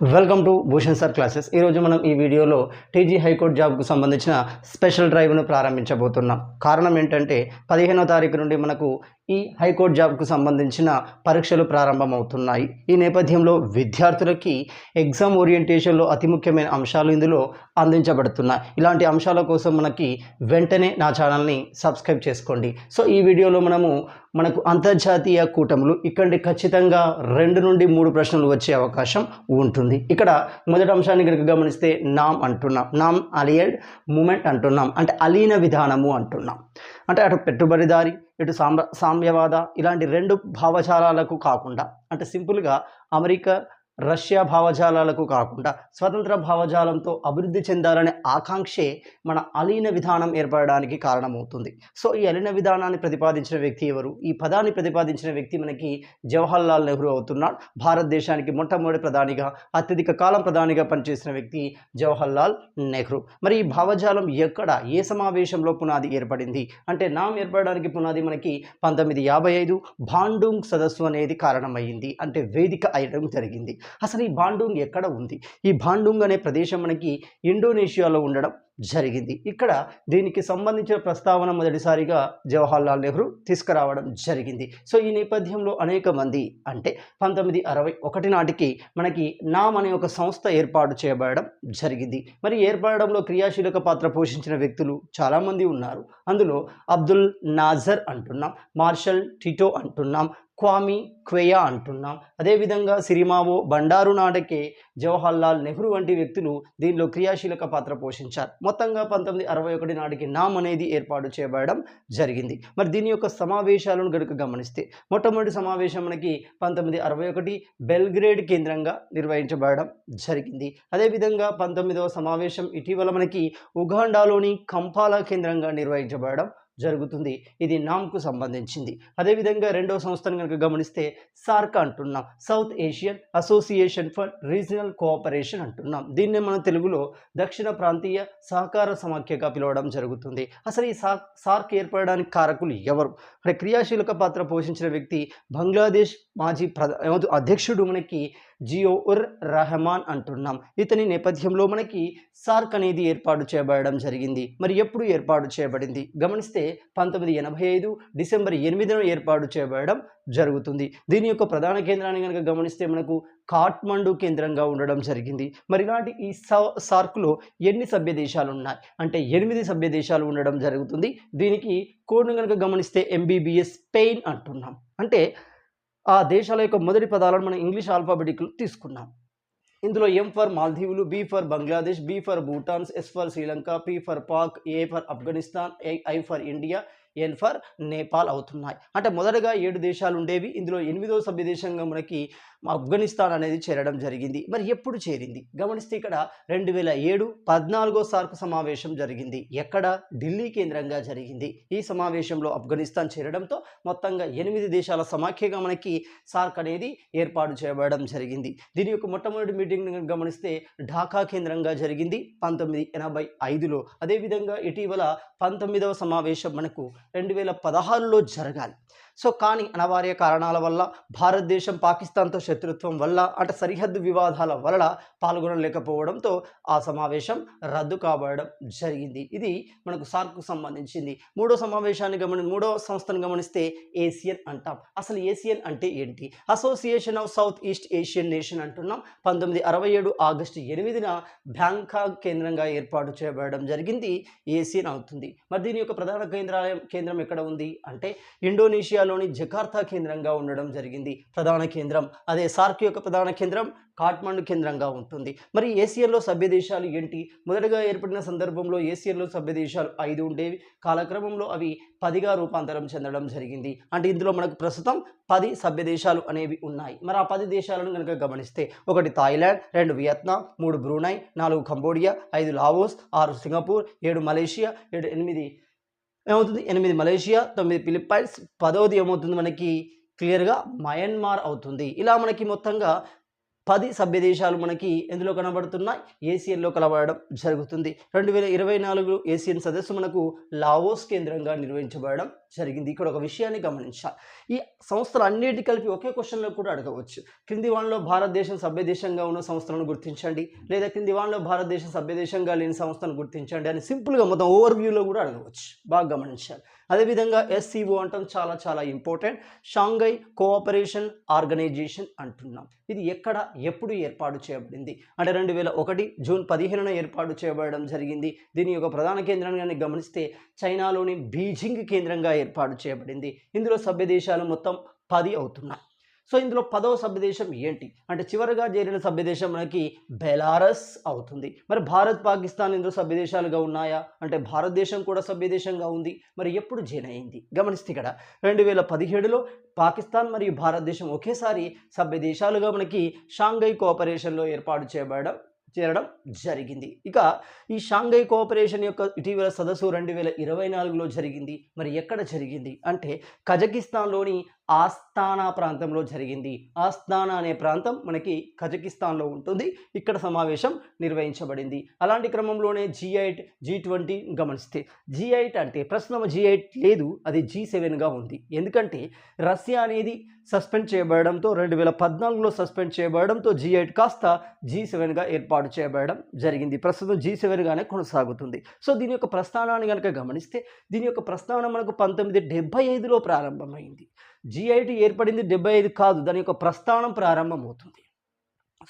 Welcome to Bhushan sir classes ఈరోజు మనం ఈ వీడియోలో టీజీ హైకోర్టు జాబ్కు సంబంధించిన స్పెషల్ డ్రైవ్ను ప్రారంభించబోతున్నాం. కారణం ఏంటంటే పదిహేనో తారీఖు నుండి మనకు ఈ హైకోర్టు జాబ్కు సంబంధించిన పరీక్షలు ప్రారంభమవుతున్నాయి. ఈ నేపథ్యంలో విద్యార్థులకి ఎగ్జామ్ ఓరియంటేషన్లో అతి ముఖ్యమైన అంశాలు ఇందులో అందించబడుతున్నాయి. ఇలాంటి అంశాల కోసం మనకి వెంటనే నా ఛానల్ని సబ్స్క్రైబ్ చేసుకోండి. సో ఈ వీడియోలో మనము మనకు అంతర్జాతీయ కూటములు ఇక్కడ ఖచ్చితంగా రెండు నుండి మూడు ప్రశ్నలు వచ్చే అవకాశం ఉంటుంది. ఇక్కడ మొదటి అంశాన్ని కనుక గమనిస్తే నామ్ అంటున్నాం. నామ్ అలియడ్ మూమెంట్ అంటున్నాం. అంటే అలీన విధానము అంటున్నాం. అంటే అటు పెట్టుబడిదారి ఇటు సామ్ర సామ్యవాద ఇలాంటి రెండు భావజాలాలకు కాకుండా అంటే సింపుల్గా అమెరికా రష్యా భావజాలాలకు కాకుండా స్వతంత్ర భావజాలంతో అభివృద్ధి చెందాలనే ఆకాంక్షే మన అలీన విధానం ఏర్పడడానికి కారణమవుతుంది. సో ఈ అలీన విధానాన్ని ప్రతిపాదించిన వ్యక్తి ఎవరు? ఈ పదాన్ని ప్రతిపాదించిన వ్యక్తి మనకి జవహర్లాల్ నెహ్రూ అవుతున్నాడు. భారతదేశానికి మొట్టమొదటి ప్రధానిగా అత్యధిక కాలం ప్రధానిగా పనిచేసిన వ్యక్తి జవహర్లాల్ నెహ్రూ. మరి ఈ భావజాలం ఎక్కడ ఏ సమావేశంలో పునాది ఏర్పడింది? అంటే నాం ఏర్పడడానికి పునాది మనకి పంతొమ్మిది యాభై ఐదు భాండుంగ్ సదస్సు అనేది కారణమైంది అంటే వేదిక అయ్యడం జరిగింది. అసలు ఈ బాండుంగ్ ఎక్కడ ఉంది? ఈ బాండుంగ్ అనే ప్రదేశం మనకి ఇండోనేషియాలో ఉండడం జరిగింది. ఇక్కడ దీనికి సంబంధించిన ప్రస్తావన మొదటిసారిగా జవహర్లాల్ నెహ్రూ తీసుకురావడం జరిగింది. సో ఈ నేపథ్యంలో అనేక మంది అంటే పంతొమ్మిది అరవై ఒకటి నాటికి మనకి నామ్ అనే ఒక సంస్థ ఏర్పాటు చేయబడడం జరిగింది. మరి ఏర్పడడంలో క్రియాశీలక పాత్ర పోషించిన వ్యక్తులు చాలామంది ఉన్నారు. అందులో అబ్దుల్ నాజర్ అంటున్నాం మార్షల్ టిటో అంటున్నాం క్వామి క్వేయా అంటున్నాం. అదేవిధంగా సిరిమావో బండారు నాటకే జవహర్లాల్ నెహ్రూ వంటి వ్యక్తులు దీనిలో క్రియాశీలక పాత్ర పోషించారు. మొత్తంగా పంతొమ్మిది అరవై ఒకటి నాటికి నామ్ అనేది ఏర్పాటు చేయబడడం జరిగింది. మరి దీని యొక్క సమావేశాలను గనుక గమనిస్తే మొట్టమొదటి సమావేశం మనకి పంతొమ్మిది అరవై ఒకటి బెల్గ్రేడ్ కేంద్రంగా నిర్వహించబడడం జరిగింది. అదేవిధంగా పంతొమ్మిదవ సమావేశం ఇటీవల మనకి ఉగాండాలోని కంపాలా కేంద్రంగా నిర్వహించబడడం జరుగుతుంది. ఇది నామ్కు సంబంధించింది. అదేవిధంగా రెండవ సంస్థను కనుక గమనిస్తే సార్క్ అంటున్నాం. South Asian association for regional cooperation అంటున్నాం. దీన్నే మనం తెలుగులో దక్షిణ ప్రాంతీయ సహకార సమాఖ్యగా పిలవడం జరుగుతుంది. అసలు ఈ సార్ సార్క్ ఏర్పడడానికి కారకులు ఎవరు? అంటే క్రియాశీలక పాత్ర పోషించిన వ్యక్తి బంగ్లాదేశ్ మాజీ ప్రధా అధ్యక్షుడు మనకి జియో ఉర్ రహమాన్ అంటున్నాం. ఇతని నేపథ్యంలో మనకి సార్క్ అనేది ఏర్పాటు చేయబడడం జరిగింది. మరి ఎప్పుడు ఏర్పాటు చేయబడింది? గమనిస్తే పంతొమ్మిది ఎనభై ఐదు డిసెంబర్ ఎనిమిదిన ఏర్పాటు చేయబడడం జరుగుతుంది. దీని యొక్క ప్రధాన కేంద్రాన్ని కనుక గమనిస్తే మనకు కాట్మండు కేంద్రంగా ఉండడం జరిగింది. మరి ఇలాంటి ఈ సార్క్లో ఎన్ని సభ్య దేశాలు ఉన్నాయి అంటే ఎనిమిది సభ్య దేశాలు ఉండడం జరుగుతుంది. దీనికి కోడ్ను కనుక గమనిస్తే ఎంబీబీఎస్ స్పెయిన్ అంటున్నాం. అంటే ఆ దేశాల యొక్క మొదటి పదాలను మనం ఇంగ్లీష్ ఆల్ఫాబెటిక్లు తీసుకున్నాం. ఇందులో M for మాల్దీవులు B for Bangladesh B for భూటాన్స్ S for Sri Lanka P for Pak A for Afghanistan A I for India N for Nepal అవుతున్నాయి. అంటే మొదటగా ఏడు దేశాలు ఉండేవి. ఇందులో ఎనిమిదో సభ్య దేశంగా మనకి ఆఫ్ఘనిస్తాన్ అనేది చేరడం జరిగింది. మరి ఎప్పుడు చేరింది? గమనిస్తే ఇక్కడ రెండు వేల ఏడు పద్నాలుగో సార్కు సమావేశం జరిగింది. ఎక్కడ? ఢిల్లీ కేంద్రంగా జరిగింది. ఈ సమావేశంలో ఆఫ్ఘనిస్తాన్ చేరడంతో మొత్తంగా ఎనిమిది దేశాల సమాఖ్యగా మనకి సార్క్ అనేది ఏర్పాటు చేయబడడం జరిగింది. దీని యొక్క మొట్టమొదటి మీటింగ్ గమనిస్తే ఢాకా కేంద్రంగా జరిగింది. పంతొమ్మిది ఎనభై ఐదులో. అదేవిధంగా ఇటీవల పంతొమ్మిదవ సమావేశం మనకు రెండు వేల పదహారులో జరగాలి సో కానీ అనివార్య కారణాల వల్ల భారతదేశం పాకిస్తాన్తో శత్రుత్వం వల్ల అంటే సరిహద్దు వివాదాల వల్ల పాల్గొనలేకపోవడంతో ఆ సమావేశం రద్దు కాబడడం జరిగింది. ఇది మనకు సార్కు సంబంధించింది. మూడో సమావేశాన్ని గమని మూడో సంస్థను గమనిస్తే ఏసియన్ అంటాం. అసలు ఏసియన్ అంటే ఏంటి? Association of south east Asian nation అంటున్నాం. పంతొమ్మిది అరవై ఏడు ఆగస్టు ఎనిమిదిన బ్యాంకాక్ కేంద్రంగా ఏర్పాటు చేయబడడం జరిగింది. ఏసియన్ అవుతుంది. మరి దీని యొక్క ప్రధాన కేంద్రాలయం కేంద్రం ఎక్కడ ఉంది? అంటే ఇండోనేషియా ఇండోనేషియాలోని జకార్తా కేంద్రంగా ఉండడం జరిగింది. ప్రధాన కేంద్రం. అదే సార్క్ యొక్క ప్రధాన కేంద్రం కాట్మండు కేంద్రంగా ఉంటుంది. మరి ఏసియన్లో సభ్య దేశాలు ఏంటి? మొదటగా ఏర్పడిన సందర్భంలో ఏసియన్లో సభ్య దేశాలు ఐదు ఉండేవి కాలక్రమంలో అవి పదిగా రూపాంతరం చెందడం జరిగింది. అంటే ఇందులో మనకు ప్రస్తుతం పది సభ్య దేశాలు అనేవి ఉన్నాయి. మరి ఆ పది దేశాలను కనుక గమనిస్తే ఒకటి థాయిలాండ్ రెండు వియత్నాం మూడు బ్రూనై నాలుగు కంబోడియా ఐదు లావోస్ ఆరు సింగపూర్ ఏడు మలేషియా ఏడు ఎనిమిది ఏమవుతుంది? ఎనిమిది మలేషియా తొమ్మిది ఫిలిప్పైన్స్ పదవది ఏమవుతుంది మనకి? క్లియర్గా మయన్మార్ అవుతుంది. ఇలా మనకి మొత్తంగా పది సభ్య దేశాలు మనకి ఎందులో కనబడుతున్నాయి? ఏసియన్లో కలబడడం జరుగుతుంది. రెండు వేల ఇరవై నాలుగు ఏసియన్ సదస్సు మనకు లావోస్ కేంద్రంగా నిర్వహించబడడం జరిగింది. ఇక్కడ ఒక విషయాన్ని గమనించాలి ఈ సంస్థలు అన్నిటి కలిపి ఒకే క్వశ్చన్లో కూడా అడగవచ్చు. క్రింది వాళ్ళలో భారతదేశం సభ్యదేశంగా ఉన్న సంస్థలను గుర్తించండి. లేదా క్రింది వాళ్ళలో భారతదేశం సభ్యదేశంగా లేని సంస్థను గుర్తించండి అని సింపుల్గా మొత్తం ఓవర్ వ్యూలో కూడా అడగవచ్చు. బాగా గమనించాలి అదేవిధంగా ఎస్సీఓ అంటాం చాలా చాలా ఇంపార్టెంట్. షాంఘై కోఆపరేషన్ ఆర్గనైజేషన్ అంటున్నాం. ఇది ఎక్కడ ఎప్పుడు ఏర్పాటు చేయబడింది? అంటే రెండు వేల ఒకటి జూన్ పదిహేనున ఏర్పాటు చేయబడడం జరిగింది. దీని యొక్క ప్రధాన కేంద్రాన్ని గమనిస్తే చైనాలోని బీజింగ్ కేంద్రంగా ఏర్పాటు చేయబడింది. ఇందులో సభ్య దేశాలు మొత్తం పది అవుతున్నాయి. సో ఇందులో పదవ సభ్యదేశం ఏంటి? అంటే చివరిగా చేరిన సభ్యదేశం మనకి బెలారస్ అవుతుంది. మరి భారత్ పాకిస్తాన్ ఇందులో సభ్యదేశాలుగా ఉన్నాయా? అంటే భారతదేశం కూడా సభ్యదేశంగా ఉంది. మరి ఎప్పుడు జాయిన్ అయింది? గమనిస్తే ఇక్కడ రెండు వేల పదిహేడులో పాకిస్తాన్ మరియు భారతదేశం ఒకేసారి సభ్యదేశాలుగా మనకి షాంఘై కోఆపరేషన్లో ఏర్పాటు చేయబడడం చేరడం జరిగింది. ఇక ఈ షాంఘై కోఆపరేషన్ యొక్క ఇటీవల సదస్సు రెండు వేల ఇరవై నాలుగులో జరిగింది. మరి ఎక్కడ జరిగింది? అంటే కజకిస్తాన్లోని ఆస్థానా ప్రాంతంలో జరిగింది. ఆస్థానా అనే ప్రాంతం మనకి కజకిస్తాన్లో ఉంటుంది. ఇక్కడ సమావేశం నిర్వహించబడింది. అలాంటి క్రమంలోనే జీ ఎయిట్ జీ ట్వంటీ గమనిస్తే జీ ఎయిట్ అంటే ప్రస్తుతం జీ ఎయిట్ లేదు అది జీ సెవెన్గా ఉంది. ఎందుకంటే రష్యా అనేది సస్పెండ్ చేయబడడంతో రెండు వేల పద్నాలుగులో సస్పెండ్ చేయబడడంతో జీ ఎయిట్ కాస్త జీ సెవెన్గా ఏర్పాటు చేయబడడం జరిగింది. ప్రస్తుతం జీ సెవెన్గానే కొనసాగుతుంది. సో దీని యొక్క ప్రస్థానాన్ని కనుక గమనిస్తే దీని యొక్క ప్రస్థానం మనకు పంతొమ్మిది డెబ్బై ఐదులో ప్రారంభమైంది. జిఐటి ఏర్పడింది డెబ్బై ఐదు కాదు దాని యొక్క ప్రస్థానం ప్రారంభమవుతుంది.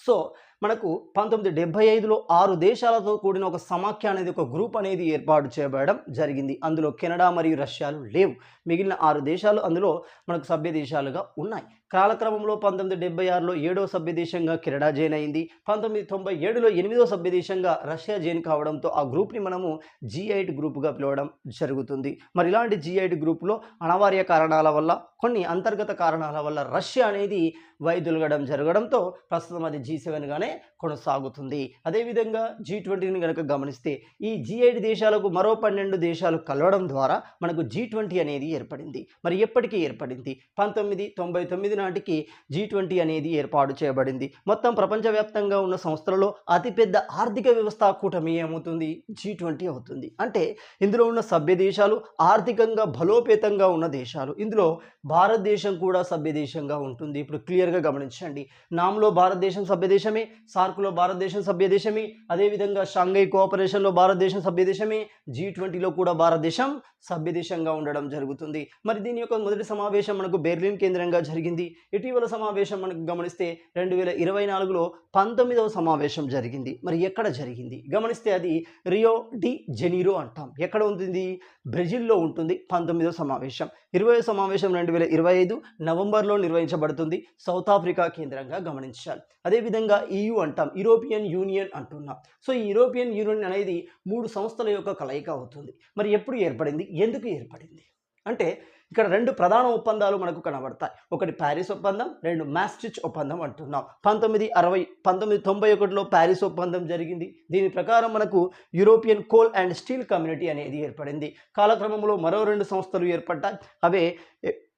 సో మనకు పంతొమ్మిది డెబ్బై ఐదులో ఆరు దేశాలతో కూడిన ఒక సమాఖ్య అనేది ఒక గ్రూప్ అనేది ఏర్పాటు చేయబడడం జరిగింది. అందులో కెనడా మరియు రష్యాలు లేవు. మిగిలిన ఆరు దేశాలు అందులో మనకు సభ్య దేశాలుగా ఉన్నాయి. కాలక్రమంలో పంతొమ్మిది డెబ్బై ఆరులో ఏడో సభ్యదేశంగా కెనడా జైన్ అయింది. పంతొమ్మిది తొంభై ఏడులో ఎనిమిదో సభ్యదేశంగా రష్యా జైన్ కావడంతో ఆ గ్రూప్ని మనము జీఐటి గ్రూప్గా పిలవడం జరుగుతుంది. మరి ఇలాంటి జీఐటి గ్రూప్లో అనివార్య కారణాల వల్ల కొన్ని అంతర్గత కారణాల వల్ల రష్యా అనేది వైదొలగడం జరగడంతో ప్రస్తుతం అది జీ సెవెన్గానే కొనసాగుతుంది. అదేవిధంగా జీ ట్వంటీని కనుక గమనిస్తే ఈ జీ ఎయిట్ దేశాలకు మరో పన్నెండు దేశాలు కలవడం ద్వారా మనకు జీ ట్వంటీ అనేది ఏర్పడింది. మరి ఎప్పటికీ ఏర్పడింది? పంతొమ్మిది తొంభై తొమ్మిది నాటికి జీ ట్వంటీ అనేది ఏర్పాటు చేయబడింది. మొత్తం ప్రపంచవ్యాప్తంగా ఉన్న సంస్థలలో అతిపెద్ద ఆర్థిక వ్యవస్థ కూటమి ఏమవుతుంది? జీ ట్వంటీ అవుతుంది. అంటే ఇందులో ఉన్న సభ్య దేశాలు ఆర్థికంగా బలోపేతంగా ఉన్న దేశాలు. ఇందులో భారతదేశం కూడా సభ్య దేశంగా ఉంటుంది. ఇప్పుడు క్లియర్గా గమనించండి. నామలో భారతదేశం సభ్య దేశమే సార్క్లో భారతదేశం సభ్యదేశమే. అదేవిధంగా షాంఘై కోఆపరేషన్లో భారతదేశం సభ్యదేశమే. జీ ట్వంటీలో కూడా భారతదేశం సభ్యదేశంగా ఉండడం జరుగుతుంది. మరి దీని యొక్క మొదటి సమావేశం మనకు బెర్లిన్ కేంద్రంగా జరిగింది. ఇటీవల సమావేశం మనకు గమనిస్తే రెండు వేల ఇరవై నాలుగులో పంతొమ్మిదవ సమావేశం జరిగింది. మరి ఎక్కడ జరిగింది? గమనిస్తే అది రియో డి జెనీరో అంటాం. ఎక్కడ ఉంటుంది? బ్రెజిల్లో ఉంటుంది పంతొమ్మిదవ సమావేశం. ఇరవై సమావేశం రెండు వేల ఇరవై ఐదు నవంబర్లో నిర్వహించబడుతుంది. సౌత్ ఆఫ్రికా కేంద్రంగా గమనించాలి. అదేవిధంగా ఈయు అంటాం. యూరోపియన్ యూనియన్ అంటున్నాం. సో ఈ యూరోపియన్ యూనియన్ అనేది మూడు సంస్థల యొక్క కలయిక అవుతుంది. మరి ఎప్పుడు ఏర్పడింది? ఎందుకు ఏర్పడింది? అంటే ఇక్కడ రెండు ప్రధాన ఒప్పందాలు మనకు కనబడతాయి. ఒకటి ప్యారిస్ ఒప్పందం రెండు మ్యాస్ట్రిచ్ ఒప్పందం అంటున్నాం. పంతొమ్మిది అరవై పంతొమ్మిది తొంభై ఒకటిలో ప్యారిస్ ఒప్పందం జరిగింది. దీని ప్రకారం మనకు European coal and steel community అనేది ఏర్పడింది. కాలక్రమంలో మరో రెండు సంస్థలు ఏర్పడ్డాయి. అవే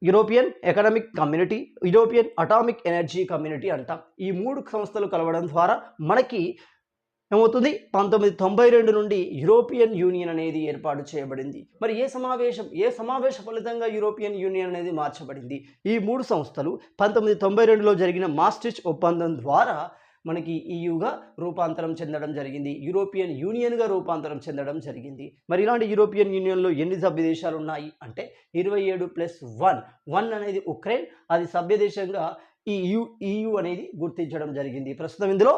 European economic community European atomic energy community అంటాం. ఈ మూడు సంస్థలు కలవడం ద్వారా మనకి ఏమవుతుంది? పంతొమ్మిది తొంభై రెండు నుండి యూరోపియన్ యూనియన్ అనేది ఏర్పాటు చేయబడింది. మరి ఏ సమావేశం ఏ సమావేశ ఫలితంగా యూరోపియన్ యూనియన్ అనేది మార్చబడింది? ఈ మూడు సంస్థలు పంతొమ్మిది తొంభై రెండులో జరిగిన మాస్ట్రిచ్ ఒప్పందం ద్వారా మనకి ఈయుగా రూపాంతరం చెందడం జరిగింది. యూరోపియన్ యూనియన్గా రూపాంతరం చెందడం జరిగింది. మరి ఇలాంటి యూరోపియన్ యూనియన్లో ఎన్ని సభ్య దేశాలు ఉన్నాయి అంటే ఇరవై ఏడు ప్లస్ వన్. వన్ అనేది ఉక్రెయిన్ అది సభ్య దేశంగా ఈ యు ఈయు అనేది గుర్తించడం జరిగింది. ప్రస్తుతం ఇందులో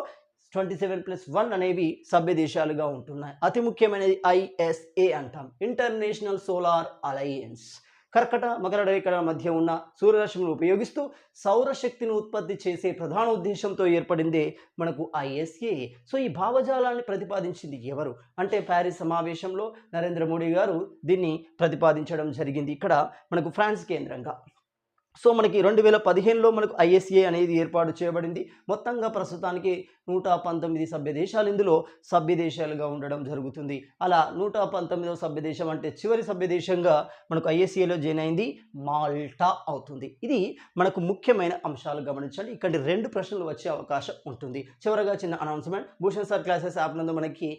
ట్వంటీ సెవెన్ ప్లస్ వన్ అనేవి సభ్య దేశాలుగా ఉంటున్నాయి. అతి ముఖ్యమైనది ఐఎస్ఏ అంటాం. International solar alliance. కర్కట మకర రేఖల మధ్య ఉన్న సూర్యరశ్మిని ఉపయోగిస్తూ సౌరశక్తిని ఉత్పత్తి చేసే ప్రధాన ఉద్దేశంతో ఏర్పడిందే మనకు ఐఎస్ఏ సో ఈ భావజాలాన్ని ప్రతిపాదించింది ఎవరు? అంటే ప్యారిస్ సమావేశంలో నరేంద్ర మోడీ గారు దీన్ని ప్రతిపాదించడం జరిగింది. ఇక్కడ మనకు ఫ్రాన్స్ కేంద్రంగా. సో మనకి రెండు వేల పదిహేనులో మనకు ఐఎస్ఏ అనేది ఏర్పాటు చేయబడింది. మొత్తంగా ప్రస్తుతానికి నూట పంతొమ్మిది సభ్య దేశాలు ఇందులో సభ్య దేశాలుగా ఉండడం జరుగుతుంది. అలా నూట పంతొమ్మిదవ సభ్య దేశం అంటే చివరి సభ్య దేశంగా మనకు ఐఎస్ఏలో జాయిన్ అయింది. మాల్టా అవుతుంది. ఇది మనకు ముఖ్యమైన అంశాలు గమనించండి. ఇక్కడ రెండు ప్రశ్నలు వచ్చే అవకాశం ఉంటుంది. చివరగా చిన్న announcement. Bhushan sir classes app నందు మనకి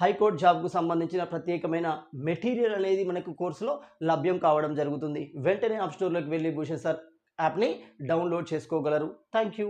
హైకోర్టు జాబ్కు సంబంధించిన ప్రత్యేకమైన మెటీరియల్ అనేది మనకు కోర్సులో లభ్యం కావడం జరుగుతుంది. వెంటనే యాప్ స్టోర్లోకి వెళ్ళి భూషణ్ సార్ యాప్ని డౌన్లోడ్ చేసుకోగలరు. Thank you